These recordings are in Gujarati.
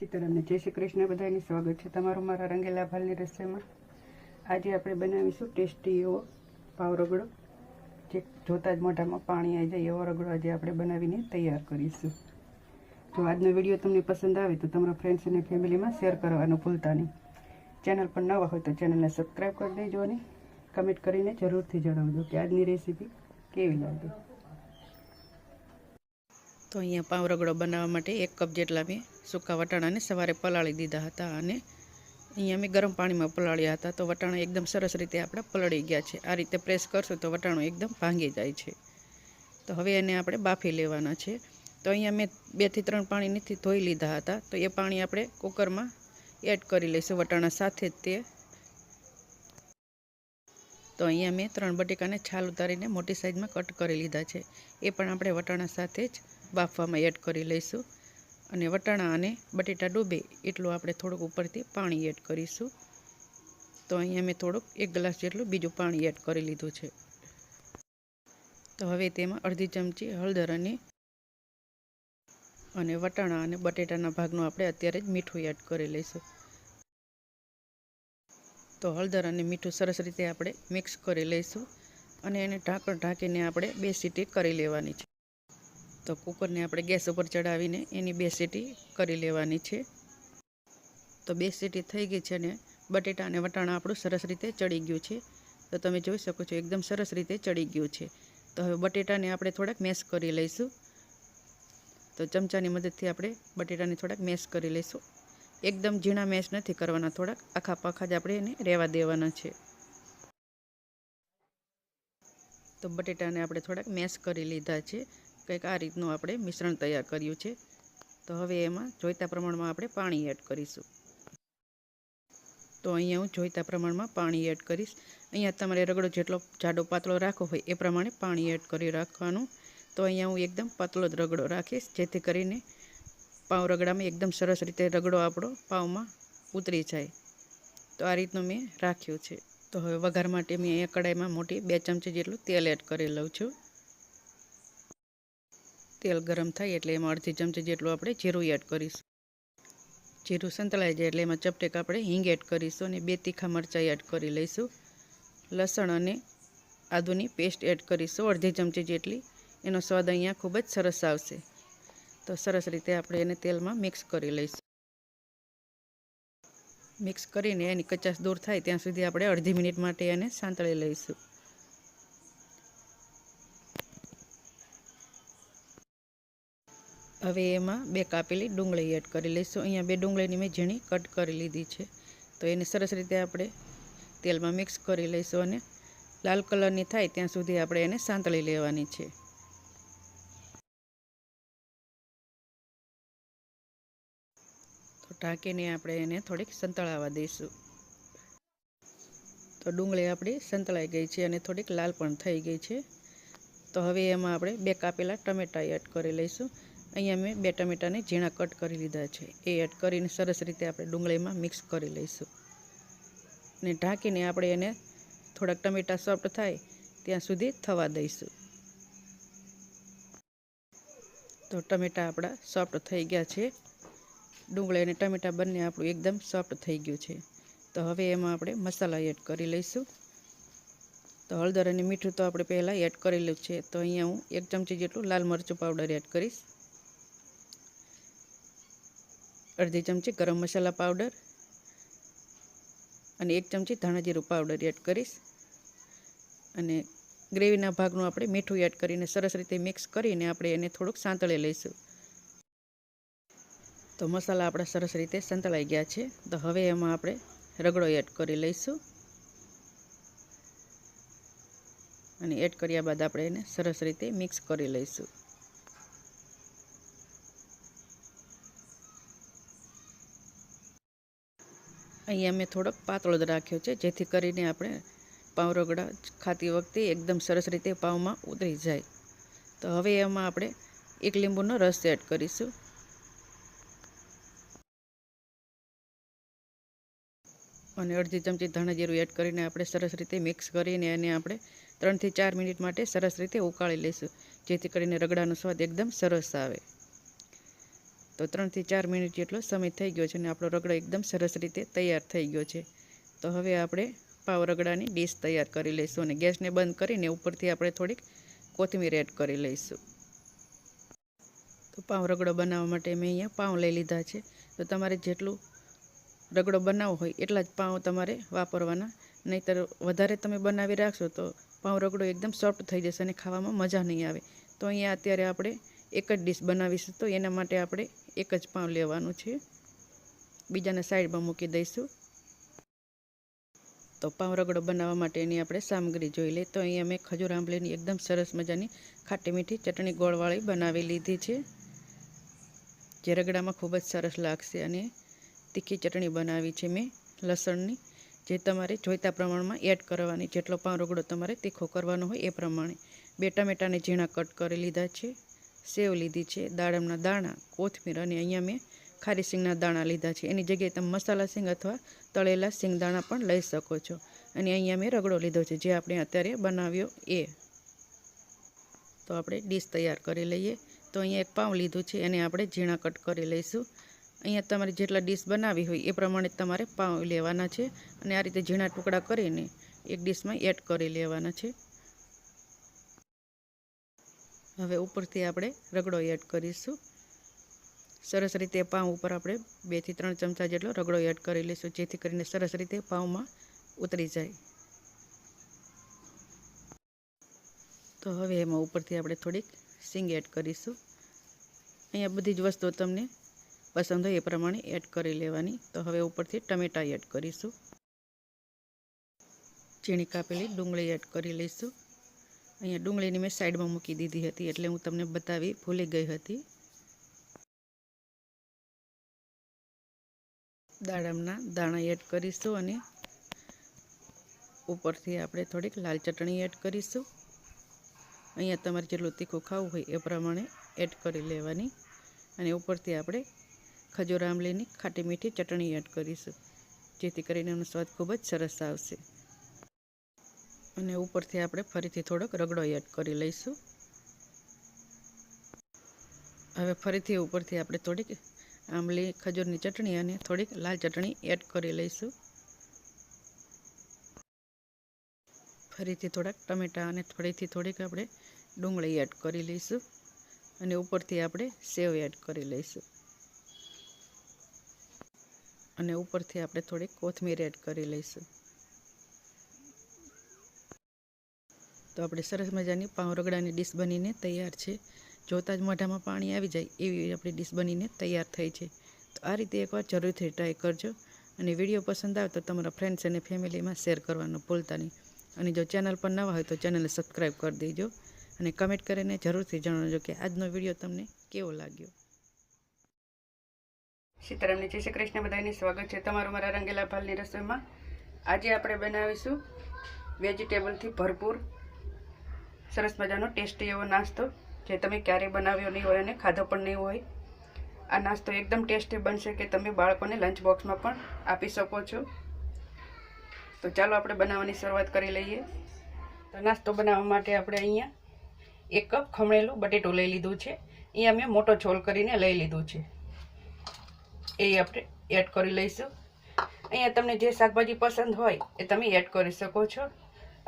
સીતારામને જય શ્રી કૃષ્ણ બધાની સ્વાગત છે તમારું મારા રંગેલા ભાલની રસોઈમાં આજે આપણે બનાવીશું ટેસ્ટી એવો પાવ રગડો, જે જોતાં જ મોઢામાં પાણી આવી જાય એવો રગડો આજે આપણે બનાવીને તૈયાર કરીશું. જો આજનો વીડિયો તમને પસંદ આવે તો તમારા ફ્રેન્ડ્સ અને ફેમિલીમાં શેર કરવાનું ભૂલતા નહીં. ચેનલ પર નવા હોય તો ચેનલને સબસ્ક્રાઈબ કરી દેજો અને કમેન્ટ કરીને જરૂરથી જણાવજો કે આજની રેસીપી કેવી લાગી. તો અહીંયા પાવ રગડો બનાવવા માટે એક કપ જેટલા મેં સૂકા વટાણાને સવારે પલાળી દીધા હતા અને અહીંયા મેં ગરમ પાણીમાં પલાળ્યા હતા. તો વટાણા એકદમ સરસ રીતે આપણા પલળી ગયા છે. આ રીતે પ્રેસ કરશું તો વટાણું એકદમ ભાંગી જાય છે. તો હવે એને આપણે બાફી લેવાના છે. તો અહીંયા મેં બેથી ત્રણ પાણી નથી ધોઈ લીધા હતા. તો એ પાણી આપણે કુકરમાં એડ કરી લઈશું વટાણા સાથે જ તે. તો અહીંયા મેં ત્રણ બટેકાને છાલ ઉતારીને મોટી સાઈઝમાં કટ કરી લીધા છે. એ પણ આપણે વટાણા સાથે જ બાફવામાં એડ કરી લઈશું. અને વટાણા અને બટેટા ડૂબે એટલું આપણે થોડુંક ઉપરથી પાણી એડ કરીશું. તો અહીંયા મેં થોડુંક એક ગ્લાસ જેટલું બીજું પાણી એડ કરી લીધું છે. તો હવે તેમાં અડધી ચમચી હળદર અને વટાણા અને બટેટાના ભાગનું આપણે અત્યારે જ મીઠું એડ કરી લઈશું. તો હળદર અને મીઠું સરસ રીતે આપણે મિક્સ કરી લઈશું. અને એને ઢાંકણ ઢાંકીને આપણે બે સીટી કરી લેવાની છે. તો કુકરને આપણે ગેસ ઉપર ચડાવીને એની બે સીટી કરી લેવાની છે. તો બે સીટી થઈ ગઈ છે ને બટેટા અને વટાણા આપણું સરસ રીતે ચડી ગયું છે. તો તમે જોઈ શકો છો એકદમ સરસ રીતે ચડી ગયું છે. તો હવે બટેટાને આપણે થોડાક મેશ કરી લઈશું. તો ચમચાની મદદથી આપણે બટેટાને થોડાક મેશ કરી લઈશું. એકદમ ઝીણા મેશ નથી કરવાના, થોડાક આખા પાખા જ આપણે એને રહેવા દેવાના છે. તો બટેટાને આપણે થોડાક મેશ કરી લીધા છે. કંઈક આ રીતનું આપણે મિશ્રણ તૈયાર કર્યું છે. તો હવે એમાં જોઈતા પ્રમાણમાં આપણે પાણી એડ કરીશું. તો અહીંયા હું જોઈતા પ્રમાણમાં પાણી એડ કરીશ. અહીંયા તમારે રગડો જેટલો જાડો પાતળો રાખવો હોય એ પ્રમાણે પાણી એડ કરી રાખવાનું. તો અહીંયા હું એકદમ પાતળો જ રગડો રાખીશ, જેથી કરીને પાવ રગડામાં એકદમ સરસ રીતે રગડો આપણો પાવમાં ઉતરી જાય. તો આ રીતનું મેં રાખ્યું છે. તો હવે વઘાર માટે મેં અહીંયા કડાઈમાં મોટી બે ચમચી જેટલું તેલ એડ કરી લઉં છું. તેલ ગરમ થાય એટલે એમાં અડધી ચમચી જેટલું આપણે જીરું એડ કરીશું. જીરું સંતળાઈ જાય એટલે એમાં ચપટેક આપણે હિંગ એડ કરીશું અને બે તીખા મરચાં એડ કરી લઈશું. લસણ અને આદુની પેસ્ટ એડ કરીશું અડધી ચમચી જેટલી. એનો સ્વાદ અહીંયા ખૂબ જ સરસ આવશે. તો સરસ રીતે આપણે એને તેલમાં મિક્સ કરી લઈશું. મિક્સ કરીને એની કચાશ દૂર થાય ત્યાં સુધી આપણે અડધી મિનિટ માટે એને સાંતળી લઈશું. હવે એમાં બે કાપેલી ડુંગળી એડ કરી લઈશું. અહીંયા બે ડુંગળીની મેં ઝીણી કટ કરી લીધી છે. તો એને સરસ રીતે આપણે તેલમાં મિક્સ કરી લઈશું અને લાલ કલરની થાય ત્યાં સુધી આપણે એને સાંતળી લેવાની છે. તો ઢાંકીને આપણે એને થોડીક સંતળાવા દઈશું. તો ડુંગળી આપણી સંતળાઈ ગઈ છે અને થોડીક લાલ પણ થઈ ગઈ છે. તો હવે એમાં આપણે બે કાપેલા ટમેટા એડ કરી લઈશું. અહીંયા મેં બે ટમેટાને ઝીણા કટ કરી લીધા છે. એ એડ કરીને સરસ રીતે આપણે ડુંગળીમાં મિક્સ કરી લઈશું. અને ઢાંકીને આપણે એને થોડાક ટમેટાં સોફ્ટ થાય ત્યાં સુધી થવા દઈશું. તો ટમેટાં આપણા સોફ્ટ થઈ ગયા છે. ડુંગળી અને ટમેટાં બંને આપણું એકદમ સોફ્ટ થઈ ગયું છે. તો હવે એમાં આપણે મસાલા એડ કરી લઈશું. તો હળદર અને મીઠું તો આપણે પહેલાં એડ કરેલું છે. તો અહીંયા હું એક ચમચી જેટલું લાલ મરચું પાવડર એડ કરીશ. અડધી ચમચી ગરમ મસાલા પાવડર અને એક ચમચી ધાણા જીરું પાવડર એડ કરીશ. અને ગ્રેવીના ભાગનું આપણે મીઠું એડ કરીને સરસ રીતે મિક્સ કરીને આપણે એને થોડુંક સાંતળી લઈશું. તો મસાલા આપણા સરસ રીતે સંતળાઈ ગયા છે. તો હવે એમાં આપણે રગડો એડ કરી લઈશું. અને એડ કર્યા બાદ આપણે એને સરસ રીતે મિક્સ કરી લઈશું. અહીંયા મેં થોડોક પાતળો જ રાખ્યો છે, જેથી કરીને આપણે પાઉં રગડા ખાતી વખતે એકદમ સરસ રીતે પાવમાં ઉતરી જાય. તો હવે એમાં આપણે એક લીંબુનો રસ એડ કરીશું. અને અડધી ચમચી ધાણા જીરું એડ કરીને આપણે સરસ રીતે મિક્સ કરીને એને આપણે ત્રણથી ચાર મિનિટ માટે સરસ રીતે ઉકાળી લઈશું, જેથી કરીને રગડાનો સ્વાદ એકદમ સરસ આવે. તો ત્રણથી ચાર મિનિટ જેટલો સમય થઈ ગયો છે અને આપણો રગડો એકદમ સરસ રીતે તૈયાર થઈ ગયો છે. તો હવે આપણે પાવ રગડાની ડીશ તૈયાર કરી લઈશું અને ગેસને બંધ કરીને ઉપરથી આપણે થોડીક કોથમીર એડ કરી લઈશું. તો પાવ રગડો બનાવવા માટે મેં અહીંયા પાઉં લઈ લીધા છે. તો તમારે જેટલું રગડો બનાવવો હોય એટલા જ પાઉં તમારે વાપરવાના. નહીંતર વધારે તમે બનાવી રાખશો તો પાવ રગડો એકદમ સોફ્ટ થઈ જશે અને ખાવામાં મજા નહીં આવે. તો અહીંયા અત્યારે આપણે એક જ ડીશ બનાવીશું તો એના માટે આપણે એક જ પાઉં લેવાનું છે. બીજાને સાઈડમાં મૂકી દઈશું. તો પાઉં રગડો બનાવવા માટેની આપણે સામગ્રી જોઈ લઈએ. તો અહીંયા મેં ખજૂર આંબલીની એકદમ સરસ મજાની ખાટી મીઠી ચટણી ગોળવાળી બનાવી લીધી છે. જે રગડામાં ખૂબ જ સરસ લાગશે અને તીખી ચટણી બનાવી છે મેં લસણની. જે તમારે જોઈતા પ્રમાણમાં એડ કરવાની, જેટલો પાઉં રગડો તમારે તીખો કરવાનો હોય એ પ્રમાણે. બે ટમેટાને ઝીણા કટ કરી લીધા છે. સેવ લીધી છે, દાડમના દાણા, કોથમીર અને અહીંયા મેં ખારી સિંગના દાણા લીધા છે. એની જગ્યાએ તમે મસાલા સિંગ અથવા તળેલા સિંગ દાણા પણ લઈ શકો છો. અને અહીંયા મેં રગડો લીધો છે, જે આપણે અત્યારે બનાવ્યો એ. તો આપણે ડીશ તૈયાર કરી લઈએ. તો અહીંયા એક પાઉં લીધું છે, એને આપણે ઝીણા કટ કરી લઈશું. અહીંયા તમારે જેટલા ડીશ બનાવી હોય એ પ્રમાણે તમારે પાઉં લેવાના છે. અને આ રીતે ઝીણા ટુકડા કરીને એક ડીશમાં એડ કરી લેવાના છે. હવે ઉપરથી આપણે રગડો એડ કરીશું. સરસ રીતે પાઉં ઉપર આપણે બેથી ત્રણ ચમચા જેટલો રગડો એડ કરી લઈશું, જેથી કરીને સરસ રીતે પાઉંમાં ઉતરી જાય. તો હવે એમાં ઉપરથી આપણે થોડીક સિંગ એડ કરીશું. અહીંયા બધી જ વસ્તુઓ તમને પસંદ હોય એ પ્રમાણે એડ કરી લેવાની. તો હવે ઉપરથી ટમેટાં એડ કરીશું. ઝીણી કાપેલી ડુંગળી એડ કરી લઈશું. અહીંયા ડુંગળીની મેં સાઈડમાં મૂકી દીધી હતી એટલે હું તમને બતાવી ભૂલી ગઈ હતી. દાડમના દાણા એડ કરીશું અને ઉપરથી આપણે થોડીક લાલ ચટણી એડ કરીશું. અહીંયા તમારે જેટલું તીખું ખાવું હોય એ પ્રમાણે એડ કરી લેવાની. અને ઉપરથી આપણે ખજૂર આંબલીની ખાટી મીઠી ચટણી એડ કરીશું. જેથી કરીને એનો સ્વાદ ખૂબ જ સરસ આવશે. અને ઉપરથી આપણે ફરીથી થોડોક રગડો એડ કરી લઈશું. હવે ફરીથી ઉપરથી આપણે થોડીક આંબલી, ખજૂરની ચટણી અને થોડીક લાલ ચટણી એડ કરી લઈશું. ફરીથી થોડાક ટમેટાં અને થોડીથી થોડીક આપણે ડુંગળી એડ કરી લઈશું અને ઉપરથી આપણે સેવ એડ કરી લઈશું. અને ઉપરથી આપણે થોડીક કોથમીર એડ કરી લઈશું. તો આપણે સરસ મજાની પાઉં રગડાની ડીશ બનીને તૈયાર છે. જોતાં જ મોઢામાં પાણી આવી જાય એવી આપણી ડીશ બનીને તૈયાર થઈ છે. તો આ રીતે એકવાર જરૂરથી ટ્રાય કરજો અને વીડિયો પસંદ આવે તો તમારા ફ્રેન્ડ્સ અને ફેમિલીમાં શેર કરવાનું ભૂલતા નહીં. અને જો ચેનલ પર નવા હોય તો ચેનલને સબસ્ક્રાઈબ કરી દેજો અને કમેન્ટ કરીને જરૂરથી જણાવજો કે આજનો વીડિયો તમને કેવો લાગ્યો. સીતારામને જય શ્રી કૃષ્ણ બધાને સ્વાગત છે તમારું મારા રંગેલા ભાલની રસોઈમાં. આજે આપણે બનાવીશું વેજીટેબલથી ભરપૂર સરસ મજાનો ટેસ્ટી એવો નાસ્તો, જે તમે ક્યારેય બનાવ્યો નહીં હોય અને ખાધો પણ નહીં હોય. આ નાસ્તો એકદમ ટેસ્ટી બનશે કે તમે બાળકોને લંચ બોક્સમાં પણ આપી શકો છો. તો ચાલો આપણે બનાવવાની શરૂઆત કરી લઈએ. તો નાસ્તો બનાવવા માટે આપણે અહીંયા એક કપ ખમણેલું બટેટું લઈ લીધું છે. અહીંયા મેં મોટો છોલ કરીને લઈ લીધું છે. એ આપણે એડ કરી લઈશું. અહીંયા તમને જે શાકભાજી પસંદ હોય એ તમે એડ કરી શકો છો.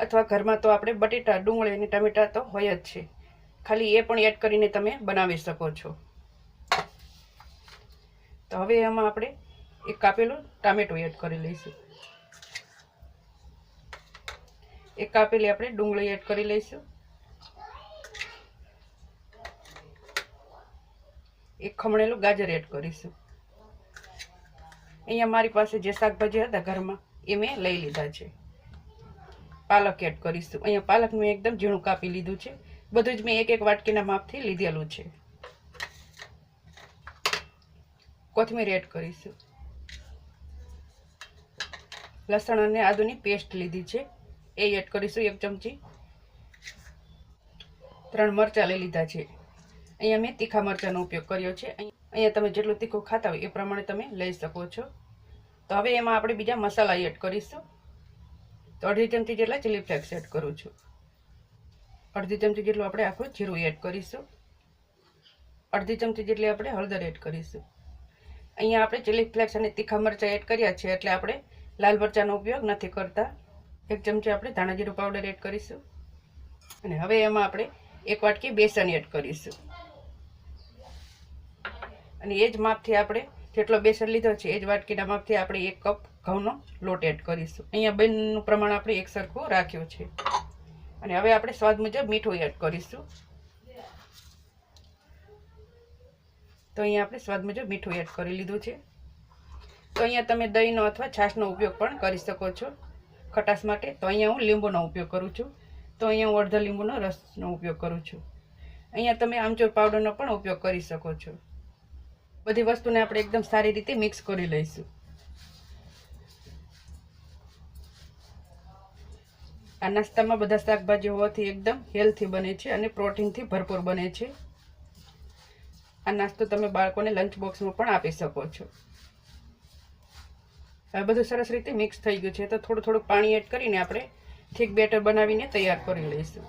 અથવા ઘરમાં તો આપણે બટેટા, ડુંગળી અને ટમેટા તો હોય જ છે. ખાલી એ પણ એડ કરીને તમે બનાવી શકો છો. તો હવે એમાં આપણે એક કાપેલું ટામેટું એડ કરી લઈશું. એક કાપેલી આપણે ડુંગળી એડ કરી લઈશું. એક ખમણેલું ગાજર એડ કરીશું. અહીંયા મારી પાસે જે શાકભાજી હતા ઘરમાં, એ મેં લઈ લીધા છે. પાલક એડ કરીશું. અહીંયા પાલક મેં એકદમ ઝીણું કાપી લીધું છે. બધું જ મેં એક એક વાટકીના માપથી લીધેલું છે. કોથમીર એડ કરીશું. લસણ અને આદુની પેસ્ટ લીધી છે. એ એડ કરીશું એક ચમચી. ત્રણ મરચાં લઈ લીધા છે. અહીંયા મેં તીખા મરચાંનો ઉપયોગ કર્યો છે. અહીંયા તમે જેટલું તીખું ખાતા હોય એ પ્રમાણે તમે લઈ શકો છો. તો હવે એમાં આપણે બીજા મસાલા એડ કરીશું. તો અડધી ચમચી જેટલા ચીલી ફ્લેક્સ એડ કરું છું. અડધી ચમચી જેટલું આપણે આખું જીરું એડ કરીશું. અડધી ચમચી જેટલી આપણે હળદર એડ કરીશું. અહીંયા આપણે ચીલી ફ્લેક્સ અને તીખા મરચાં એડ કર્યા છે એટલે આપણે લાલ મરચાંનો ઉપયોગ નથી કરતા. એક ચમચી આપણે ધાણા જીરું પાવડર એડ કરીશું. અને હવે એમાં આપણે એક વાટકી બેસન એડ કરીશું. અને એ જ માપથી આપણે જેટલો બેસન લીધો છે એ જ વાટકીના માપથી આપણે એક કપ ઘઉંનો લોટ એડ કરીશું. અહીંયા બેનનું પ્રમાણ આપણે એક સરખું રાખ્યું છે. અને હવે આપણે સ્વાદ મુજબ મીઠું એડ કરીશું. તો અહીંયા આપણે સ્વાદ મુજબ મીઠું એડ કરી લીધું છે. તો અહીંયા તમે દહીંનો અથવા છાશનો ઉપયોગ પણ કરી શકો છો. ખટાશ માટે તો અહીંયા હું લીંબુનો ઉપયોગ કરું છું. તો અહીંયા હું અડધા લીંબુનો રસનો ઉપયોગ કરું છું. અહીંયા તમે આમચૂર પાવડરનો પણ ઉપયોગ કરી શકો છો. બધી વસ્તુને આપણે એકદમ સારી રીતે મિક્સ કરી લઈશું. આ નાસ્તામાં બધા શાકભાજી હોવાથી એકદમ હેલ્થી બને છે અને પ્રોટીનથી ભરપૂર બને છે. આ નાસ્તો તમે બાળકોને લંચ બોક્સમાં પણ આપી શકો છો. હવે બધું સરસ રીતે મિક્સ થઈ ગયું છે, તો થોડું થોડું પાણી એડ કરીને આપણે થીક બેટર બનાવીને તૈયાર કરી લઈશું.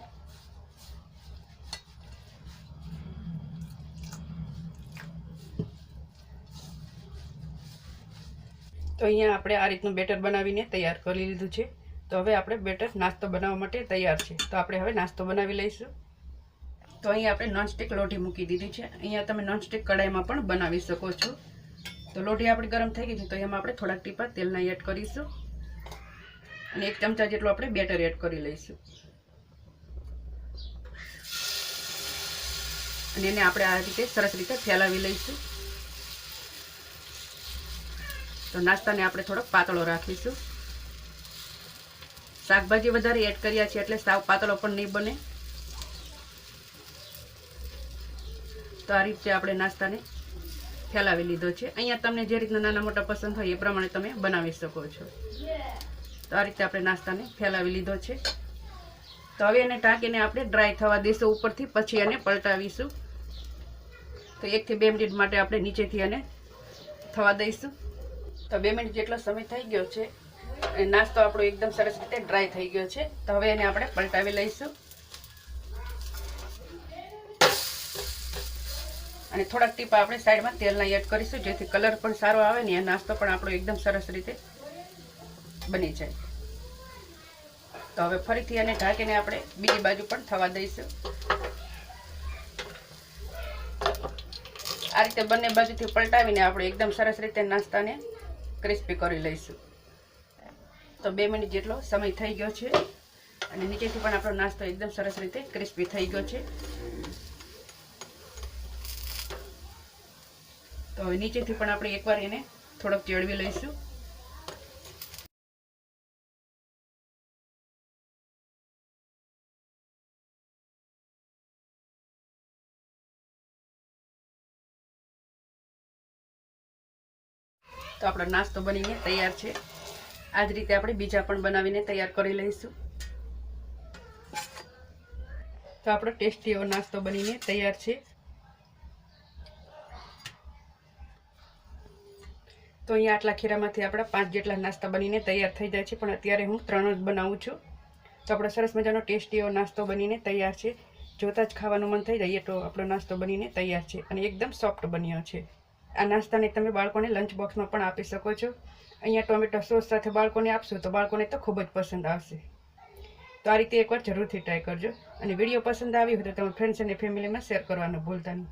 તો અહીંયા આપણે આ રીતનું બેટર બનાવીને તૈયાર કરી લીધું છે. તો હવે આપણે બેટર નાસ્તો બનાવવા માટે તૈયાર છે. તો આપણે હવે નાસ્તો બનાવી લઈશું. તો અહીંયા આપણે નોનસ્ટિક લોઢી મૂકી દીધી છે. અહીંયા તમે નોનસ્ટિક કડાઈમાં પણ બનાવી શકો છો. તો લોઢી આપણી ગરમ થઈ ગઈ છે, તો એમાં આપણે થોડાક ટીપા તેલના એડ કરીશું. અને એક ચમચા જેટલું આપણે બેટર એડ કરી લઈશું. અને એને આપણે આ રીતે સરસ રીતે ફેલાવી લઈશું. તો નાસ્તાને આપણે થોડોક પાતળો રાખીશું. શાકભાજી વધારે એડ કર્યા છે એટલે સાવ પાતળો પણ નહીં બને. તો આ રીતે આપણે નાસ્તાને ફેલાવી લીધો છે. અહીંયા તમને જે રીતના નાના મોટા પસંદ હોય એ પ્રમાણે તમે બનાવી શકો છો. તો આ રીતે આપણે નાસ્તાને ફેલાવી લીધો છે. તો હવે એને ટાંકીને આપણે ડ્રાય થવા દઈશું ઉપરથી, પછી એને પલટાવીશું. તો એકથી બે મિનિટ માટે આપણે નીચેથી એને થવા દઈશું. તો બે મિનિટ જેટલો સમય થઈ ગયો છે નાસ્તો આપણો એકદમ સરસ રીતે ડ્રાય થઈ ગયો છે. તો હવે એને આપણે પલટાવી લઈશું. અને થોડાક ટીપા આપણે સાઈડમાં તેલના એડ કરીશું, જેથી કલર પણ સારો આવે ને આ નાસ્તો પણ આપણો એકદમ સરસ રીતે બની જાય. તો હવે ફરીથી એને ઢાંકીને આપણે બીજી બાજુ પણ થવા દઈશું. આ રીતે બંને બાજુથી પલટાવીને આપણે એકદમ સરસ રીતે નાસ્તાને ક્રિસ્પી કરી લઈશું. તો બે મિનિટ જેટલો સમય થઈ ગયો છે. અને નીચેથી પણ આપણો નાસ્તો એકદમ સરસ રીતે ક્રિસ્પી થઈ ગયો છે. તો હવે નીચેથી પણ આપણે એકવાર એને થોડોક ચેડવી લઈશું. તો આપણો નાસ્તો બનીને તૈયાર છે. આ જ રીતે આપણે બીજા પણ બનાવીને તૈયાર કરી લઈશું. તો આપણો ટેસ્ટી એવો નાસ્તો બનીને તૈયાર છે. તો અહીંયા આટલા ખીરામાંથી આપણા પાંચ જેટલા નાસ્તા બનીને તૈયાર થઈ જાય છે, પણ અત્યારે હું ત્રણ જ બનાવું છું. તો આપણો સરસ મજાનો ટેસ્ટી એવો નાસ્તો બનીને તૈયાર છે. જોતાં જ ખાવાનું મન થઈ જાય તો આપણો નાસ્તો બનીને તૈયાર છે અને એકદમ સોફ્ટ બન્યો છે. આ નાસ્તાને તમે બાળકોને લંચ બોક્સમાં પણ આપી શકો છો. અહીંયા ટોમેટો સોસ સાથે બાળકોને આપશો તો બાળકોને તો ખૂબ જ પસંદ આવશે. તો આ રીતે એકવાર જરૂરથી ટ્રાય કરજો. અને વીડિયો પસંદ આવી હોય તો તમે ફ્રેન્ડ્સ અને ફેમિલીમાં શેર કરવાનું ભૂલતા નહીં.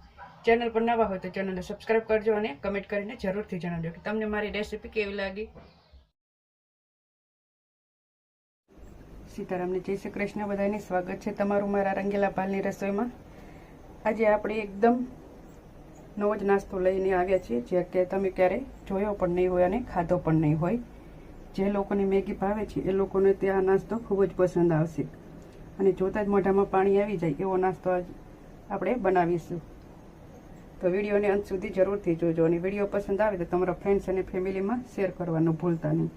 ચેનલ પર નવા હોય તો ચેનલને સબસ્ક્રાઈબ કરજો અને કમેન્ટ કરીને જરૂરથી જણાવજો કે તમને મારી રેસીપી કેવી લાગી. સીતારામને જય શ્રી કૃષ્ણ. બધાને સ્વાગત છે તમારું મારા રંગીલા પાલની રસોઈમાં. આજે આપણે એકદમ નવો જ નાસ્તો લઈને આવ્યા છીએ. જે કે તમે ક્યારેય જોયો પણ નહીં હોય અને ખાધો પણ નહીં હોય. જે લોકોને મેગી ભાવે છે, એ લોકોને તે આ નાસ્તો ખૂબ જ પસંદ આવશે. અને જોતાં જ મોઢામાં પાણી આવી જાય, એવો નાસ્તો આજ આપણે બનાવીશું. તો વિડીયોને અંત સુધી જરૂરથી જોજો અને વીડિયો પસંદ આવે તો તમારા ફ્રેન્ડ્સ અને ફેમિલીમાં શેર કરવાનું ભૂલતા નહીં.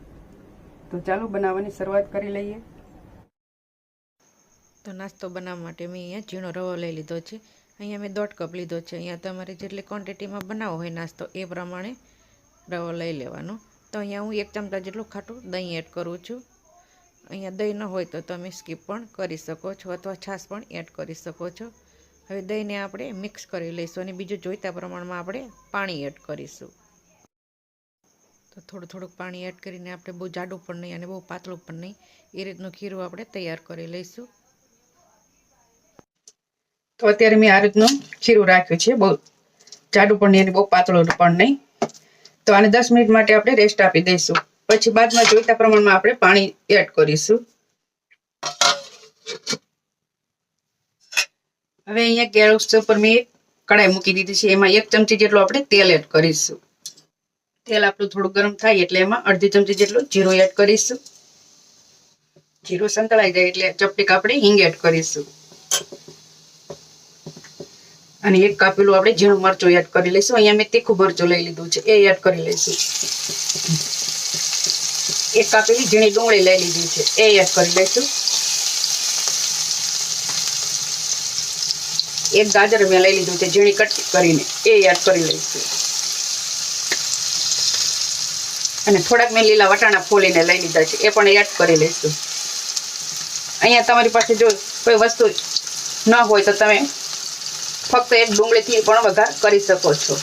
તો ચાલુ બનાવવાની શરૂઆત કરી લઈએ. તો નાસ્તો બનાવવા માટે મેં અહીંયા ઝીણો રવો લઈ લીધો છે. અહીંયા મેં દોઢ કપ લીધો છે. અહીંયા તમારે જેટલી ક્વોન્ટિટીમાં બનાવવો હોય નાસ્તો એ પ્રમાણે રવો લઈ લેવાનો. તો અહીંયા હું એક ચમચા જેટલું ખાટું દહીં એડ કરું છું. અહીંયા દહીં ન હોય તો તમે સ્કીપ પણ કરી શકો છો અથવા છાશ પણ એડ કરી શકો છો. હવે દહીંને આપણે મિક્સ કરી લઈશું અને બીજું જોઈતા પ્રમાણમાં આપણે પાણી એડ કરીશું. તો થોડું થોડુંક પાણી એડ કરીને આપણે બહુ જાડું પણ નહીં અને બહુ પાતળું પણ નહીં. એ રીતનું ખીરું આપણે તૈયાર કરી લઈશું. અત્યારે મેં આ રીતનું ખીરું રાખ્યું છે. બહુ જાડું પણ નહીં બહુ પાતળું પણ નહીં. તો આને દસ મિનિટ માટે આપણે રેસ્ટ આપી દઈશું. પછી બાદમાં જોઈતા પ્રમાણમાં આપણે પાણી એડ કરીશું. હવે અહીંયા ગેસ ઉપર મેં કડાઈ મૂકી દીધી છે. એમાં એક ચમચી જેટલું આપણે તેલ એડ કરીશું. તેલ આપણું થોડું ગરમ થાય એટલે એમાં અડધી ચમચી જેટલું જીરું એડ કરીશું. જીરું સંતળાઈ જાય એટલે ચપટીક આપણે હિંગ એડ કરીશું. અને એક કાપેલું આપણે ઝીણું મરચું એડ કરી લઈશું. અહીંયા મેં તીખું મરચું લઈ લીધું છે. એ એડ કરી લઈશું. એક કાપેલી ઝીણી ડુંગળી લઈ લીધી છે. એ એડ કરી લઈશું. એક ગાજર મેં લઈ લીધું છે ઝીણી કટ કરીને. એ એડ કરી લઈશું. અને થોડાક મેં લીલા વટાણા ફોલીને લઈ લીધા છે. એ પણ એડ કરી લઈશું. અહીંયા તમારી પાસે જો કોઈ વસ્તુ ન હોય તો તમે ફક્ત એક ડુંગળીથી પણ વઘાર કરી શકો છો.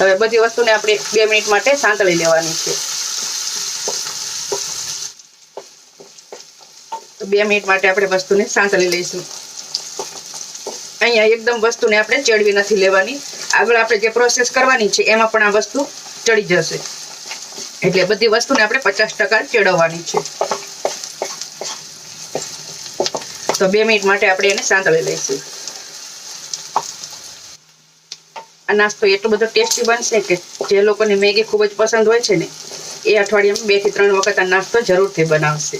હવે બધી વસ્તુને આપણે બે મિનિટ માટે સાંતળી લેવાની છે. બે મિનિટ માટે આપણે વસ્તુને સાંતળી લઈશું. અહીંયા એકદમ વસ્તુને આપણે ચડવી નથી લેવાની. આગળ આપણે જે પ્રોસેસ કરવાની છે, એમાં પણ આ વસ્તુ ચડી જશે. એટલે બધી વસ્તુને આપણે પચાસ ટકા ચડવવાની છે. તો બે મિનિટ માટે આપણે એને સાંતળી લઈશું. આ નાસ્તો એટલો બધો ટેસ્ટી બનશે કે જે લોકોને મેગી ખૂબ જ પસંદ હોય છે ને, એ અઠવાડિયામાં બેથી ત્રણ વખત આ નાસ્તો જરૂરથી બનાવશે.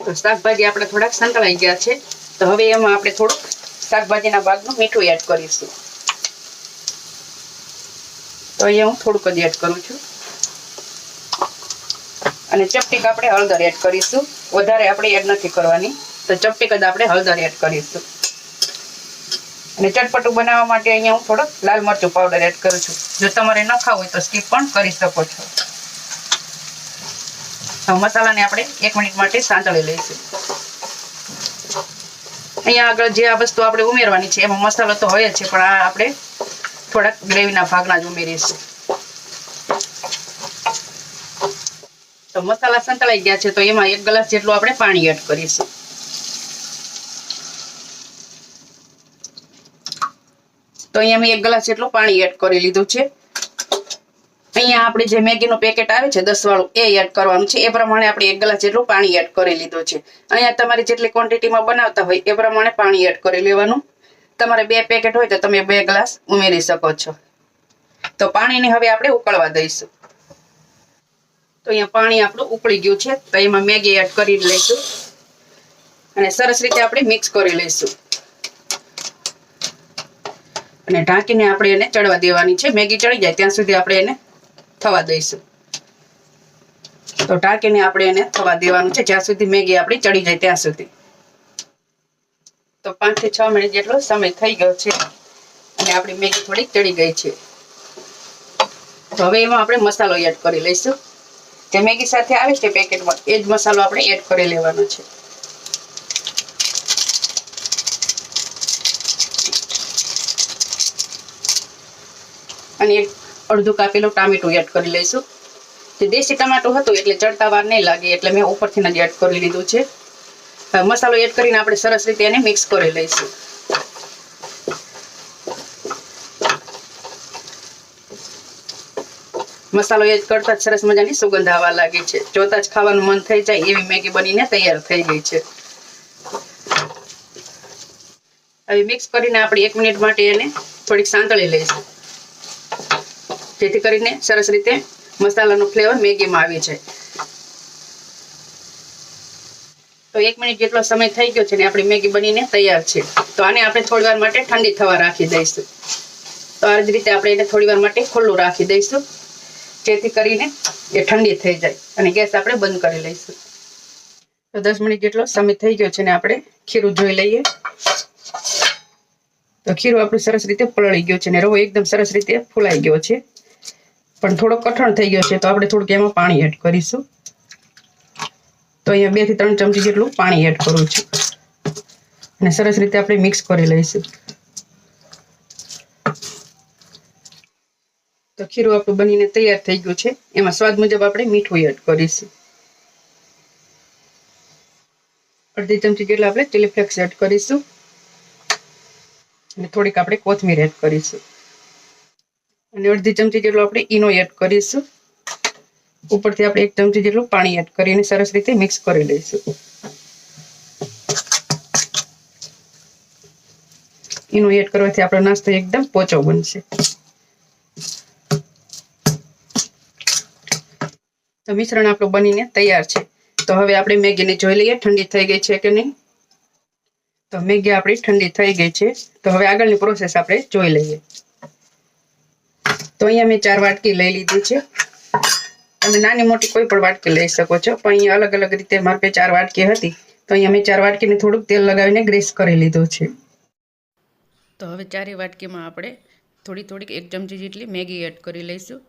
તો શાકભાજી આપણે થોડાક સંતળાઈ ગયા છે, તો હવે એમાં આપણે થોડુંક શાકભાજીના ભાગનું મીઠું એડ કરીશું. તો અહીંયા હું થોડુંક જ એડ કરું છું. અને ચપટીક આપણે હળદર એડ કરીશું. વધારે આપણે એડ નથી કરવાની. તો ચપટીક જ આપણે હળદર એડ કરીશું. અને ચટપટું બનાવવા માટે અહીંયા હું થોડોક લાલ મરચું પાવડર એડ કરું છું. જો તમારે ન ખાવું હોય તો સ્કીપ પણ કરી શકો છો. મસાલાને આપણે એક મિનિટ માટે સાંતળી લઈશું. અહીંયા આગળ જે આ વસ્તુ આપણે ઉમેરવાની છે, એમાં મસાલો તો હોય જ છે, પણ આ આપણે થોડાક ગ્રેવીના ભાગના જ ઉમેરીશું. તો મસાલા સંતળાઈ ગયા છે, તો એમાં એક ગ્લાસ જેટલું આપણે પાણી એડ કરીશું. તો અહીંયા મેં એક ગ્લાસ જેટલું પાણી એડ કરી લીધું છે. અહીંયા આપણે જે મેગીનું પેકેટ આવે છે દસ વાળું એ એડ કરવાનું છે. એ પ્રમાણે આપણે એક ગ્લાસ જેટલું પાણી એડ કરી લીધું છે. અહીંયા તમારે જેટલી ક્વોન્ટિટીમાં બનાવતા હોય, એ પ્રમાણે પાણી એડ કરી લેવાનું. તમારે બે પેકેટ હોય તો તમે બે ગ્લાસ ઉમેરી શકો છો. તો પાણીને હવે આપણે ઉકળવા દઈશું. તો અહીંયા પાણી આપણું ઉકળી ગયું છે, તો એમાં મેગી એડ કરી લઈશું. અને સરસ રીતે આપણે મિક્સ કરી લઈશું. અને ઢાંકીને આપણે એને ચડવા દેવાની છે. મેગી ચડી જાય ત્યાં સુધી આપણે એને થવા દઈશું. તો ઢાંકીને આપણે એને થવા દેવાનું છે. જ્યાં સુધી મેગી આપણી ચડી જાય ત્યાં સુધી. તો પાંચથી છ મિનિટ જેટલો સમય થઈ ગયો છે. અને આપણી મેગી થોડીક ચડી ગઈ છે. તો હવે એમાં આપણે મસાલો એડ કરી લઈશું. જે મેગી સાથે આવે છે પેકેટમાં એ જ મસાલો આપણે એડ કરી લેવાનો છે. અને એક અડધું કાપેલું ટામેટું એડ કરી લઈશું. જે દેશી ટમાટું હતું એટલે ચડતા વાર નહીં લાગે, એટલે મેં ઉપરથી જ એડ કરી લીધું છે. મસાલો એડ કરીને આપણે સરસ રીતે એને મિક્સ કરી લઈશું. મસાલો એડ કરતા જ સરસ મજાની સુગંધ આવવા લાગી છે. જોતા જ ખાવાનું મન થઈ જાય એવી મેગી બનીને તૈયાર થઈ ગઈ છે. હવે મિક્સ કરીને આપણે એક મિનિટ માટે એને થોડીક સાંતળી લઈશું. જેથી કરીને સરસ રીતે મસાલાનો ફ્લેવર મેગીમાં આવી જાય. તો એક મિનિટ જેટલો સમય થઈ ગયો છે ને આપણી મેગી બનીને તૈયાર છે. તો આને આપણે થોડી માટે ઠંડી થવા રાખી દઈશું. તો આ જ રીતે આપણે એને થોડી માટે ખુલ્લું રાખી દઈશું. જેથી કરીને એ ઠંડી થઈ જાય અને ગેસ આપણે બંધ કરી લઈશું. તો દસ મિનિટ જેટલો સમય થઈ ગયો છે ને આપણે ખીરું જોઈ લઈએ. તો ખીરું આપણું સરસ રીતે પલળી ગયું છે ને રવો એકદમ સરસ રીતે ફૂલાઈ ગયો છે. પણ થોડો કઠણ થઈ ગયો છે, તો આપણે થોડુંક એમાં પાણી એડ કરીશું. તો અહીંયા બેથી ત્રણ ચમચી જેટલું પાણી એડ કરું છું. અને સરસ રીતે આપણે મિક્સ કરી લઈશું. તો ખીરું આપણું બનીને તૈયાર થઈ ગયું છે. એમાં સ્વાદ મુજબ આપણે મીઠું એડ કરીશું. અડધી ચમચી જેટલા આપણે ચીલી ફ્લેક્સ એડ કરીશું. અને થોડીક આપણે કોથમીર એડ કરીશું. અને અડધી ચમચી જેટલો આપણે ઈનો એડ કરીશું. ઉપરથી આપણે એક ચમચી જેટલું પાણી એડ કરીને સરસ રીતે મિક્સ કરી લઈશું. ઈનો એડ કરવાથી આપણો નાસ્તો એકદમ પોચો બનશે. તો મિશ્રણ આપણું બનીને તૈયાર છે. તો હવે આપણે મેગીને જોઈ લઈએ, ઠંડી થઈ ગઈ છે કે નહીં? તો મેગી આપણી ઠંડી થઈ ગઈ છે. તો હવે આગળની પ્રોસેસ આપણે જોઈ લઈએ. તો અહીંયા મેં ચાર વાટકી લઈ લીધી છે. તમે નાની મોટી કોઈ પણ વાટકી લઈ શકો છો. પણ અહીંયા અલગ અલગ રીતે મારે પાસે ચાર વાટકી હતી. તો અહીંયા મેં ચાર વાટકીને થોડુંક તેલ લગાવીને ગ્રેસ કરી લીધું છે. તો હવે ચારે વાટકીમાં આપણે થોડી થોડીક એક ચમચી જેટલી મેગી એડ કરી લઈશું.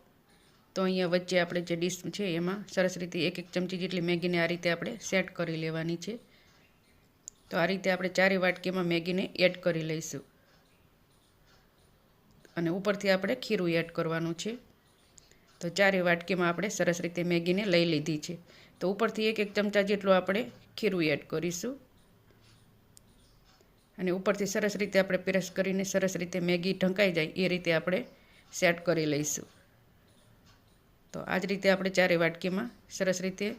તો અહીંયા વચ્ચે આપણે જે ડીશ છે એમાં સરસ રીતે એક એક ચમચી જેટલી મેગીને આ રીતે આપણે સેટ કરી લેવાની છે. તો આ રીતે આપણે ચારે વાટકીમાં મેગીને એડ કરી લઈશું. અને ઉપરથી આપણે ખીરું એડ કરવાનું છે. તો ચારે વાટકીમાં આપણે સરસ રીતે મેગીને લઈ લીધી છે. તો ઉપરથી એક એક ચમચા જેટલું આપણે ખીરું એડ કરીશું. અને ઉપરથી સરસ રીતે આપણે પ્રેસ કરીને સરસ રીતે મેગી ઢંકાઈ જાય એ રીતે આપણે સેટ કરી લઈશું. તો આ જ રીતે આપણે ચારે વાટકીમાં સરસ રીતે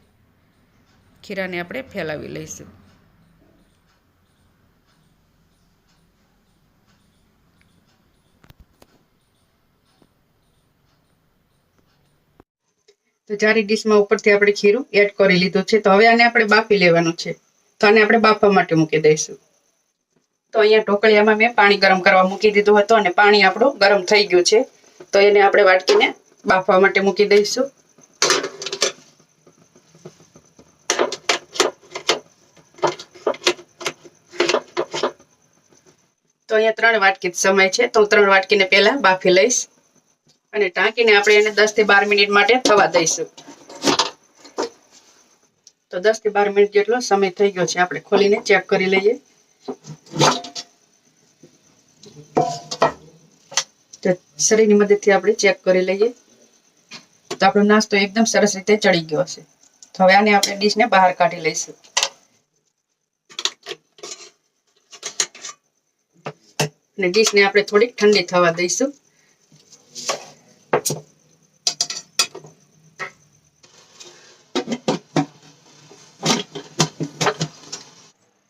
ખીરાને આપણે ફેલાવી લઈશું. તો ચારે ડીશમાં ઉપરથી આપણે ખીરું એડ કરી લીધું છે. તો હવે આને આપણે બાફી લેવાનું છે. તો આને આપણે બાફવા માટે મૂકી દઈશું. તો અહીંયા ઢોકળિયામાં મેં પાણી ગરમ કરવા મૂકી દીધું હતું અને પાણી આપણું ગરમ થઈ ગયું છે. તો એને આપણે વાટકીને બાફવા માટે મૂકી દઈશું. તો અહીંયા ત્રણ વાટકી સમય છે. તો હું ત્રણ વાટકીને પહેલા બાફી લઈશ. અને ટાંકીને આપણે એને દસથી બાર મિનિટ માટે થવા દઈશું. તો દસથી બાર મિનિટ જેટલો સમય થઈ ગયો છે, આપણે ખોલીને ચેક કરી લઈએ. તો શરીરની મદદથી આપણે ચેક કરી લઈએ. તો આપણો નાસ્તો એકદમ સરસ રીતે ચડી ગયો છે. તો હવે આને આપણે ડીશને બહાર કાઢી લઈશું. અને ડીશને આપણે થોડીક ઠંડી થવા દઈશું.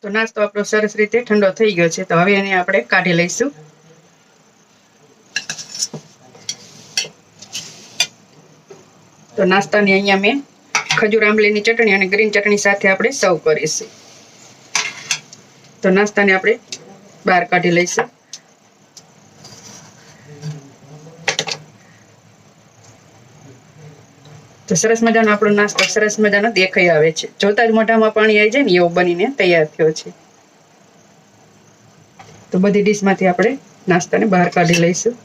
તો નાસ્તો આપણો સરસ રીતે ઠંડો થઈ ગયો છે. તો હવે એને આપણે કાઢી લઈશું. તો નાસ્તાની અહીંયા મેં ખજૂર, આંબલીની ચટણી અને ગ્રીન ચટણી સાથે આપણે સર્વ કરીશું. તો નાસ્તાને આપણે બહાર કાઢી લઈશું. તો સરસ મજાનો આપણો નાસ્તો સરસ મજાનો દેખાઈ આવે છે. જોતા જ મોઢામાં પાણી આવી જાય ને એવો બનીને તૈયાર થયો છે. તો બધી ડીશમાંથી આપણે નાસ્તાને બહાર કાઢી લઈશું.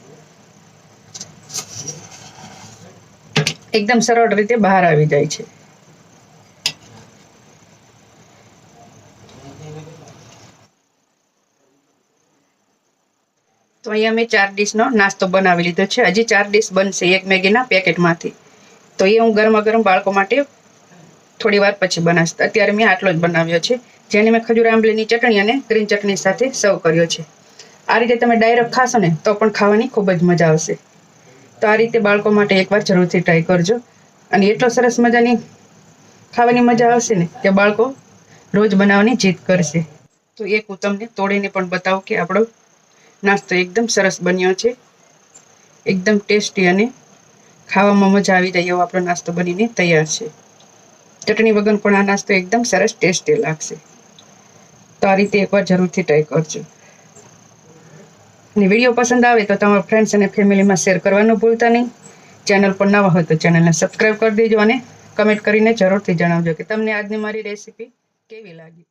એકદમ સરળ રીતે બહાર આવી જાય છે. તો અહીંયા મેં ચાર ડીશનો નાસ્તો બનાવી લીધો છે. હજી ચાર ડીશ બનશે એક મેગીના પેકેટમાંથી. તો એ હું ગરમા ગરમ બાળકો માટે થોડી વાર પછી બનાવીશ. અત્યારે મેં આટલો જ બનાવ્યો છે, જેને મેં ખજૂર આંબલીની ચટણી અને ગ્રીન ચટણી સાથે સર્વ કર્યો છે. આ રીતે તમે ડાયરેક્ટ ખાશો ને, તો પણ ખાવાની ખૂબ જ મજા આવશે. તો આ રીતે બાળકો માટે એકવાર જરૂરથી ટ્રાય કરજો. અને એટલો સરસ મજાની ખાવાની મજા આવશે ને, કે બાળકો રોજ બનાવવાની જીદ કરશે. તો એક હું તમને તોડીને પણ બતાવું કે આપણો નાસ્તો એકદમ સરસ બન્યો છે. એકદમ ટેસ્ટી અને ખાવામાં મજા આવી જાય એવો આપણો નાસ્તો બનીને તૈયાર છે. ચટણી વગર પણ આ નાસ્તો એકદમ સરસ ટેસ્ટી લાગશે. તો આ રીતે એકવાર જરૂરથી ટ્રાય કરજો. અને વીડિયો પસંદ આવે તો તમારા ફ્રેન્ડ્સ અને ફેમિલીમાં શેર કરવાનું ભૂલતા નહીં. ચેનલ પર નવા હોય તો ચેનલને સબસ્ક્રાઈબ કરી દેજો અને કમેન્ટ કરીને જરૂરથી જણાવજો કે તમને આજની મારી રેસીપી કેવી લાગી.